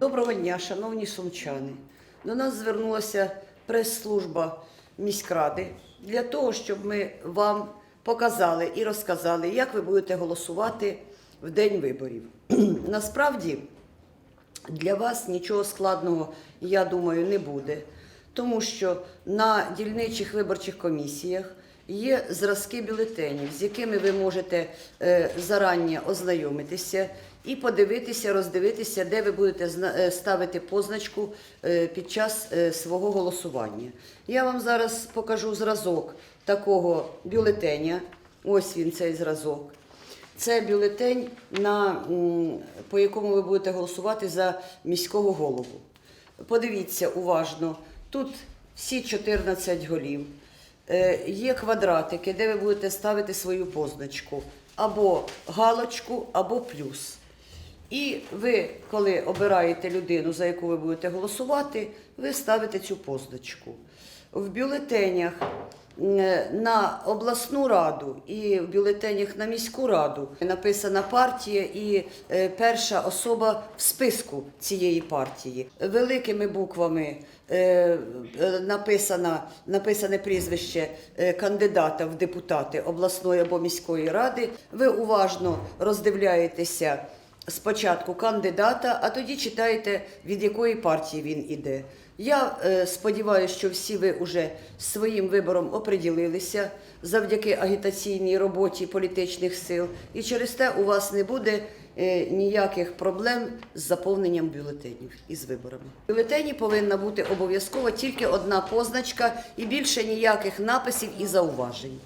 Доброго дня, шановні сумчани. До нас звернулася прес-служба міськради для того, щоб ми вам показали і розказали, як ви будете голосувати в день виборів. Насправді для вас нічого складного, я думаю, не буде, тому що на дільничих виборчих комісіях є зразки бюлетенів, з якими ви можете е, зарані ознайомитися і подивитися, роздивитися, де ви будете е, ставити позначку е, під час свого голосування. Я вам зараз покажу зразок такого бюлетеня. Ось він цей зразок. Це бюлетень, на, по якому ви будете голосувати за міського голову. Подивіться уважно, тут всі 14 голів. Е, Є квадратики, де ви будете ставити свою позначку. Або галочку, або плюс. І ви, коли обираєте людину, за яку ви будете голосувати, ви ставите цю позначку. В бюлетенях на обласну раду і в бюлетенях на міську раду написана партія і е, перша особа в списку цієї партії. Великими буквами е, е, написано, написане прізвище е, кандидата в депутати обласної або міської ради. Ви уважно роздивляєтеся спочатку кандидата, а тоді читаєте, від якої партії він іде. Я е, сподіваюся, що всі ви вже своїм вибором оприділилися завдяки агітаційній роботі політичних сил, і через те у вас не буде е, ніяких проблем з заповненням бюлетенів і з виборами. В бюлетені повинна бути обов'язково тільки одна позначка і більше ніяких написів і зауважень.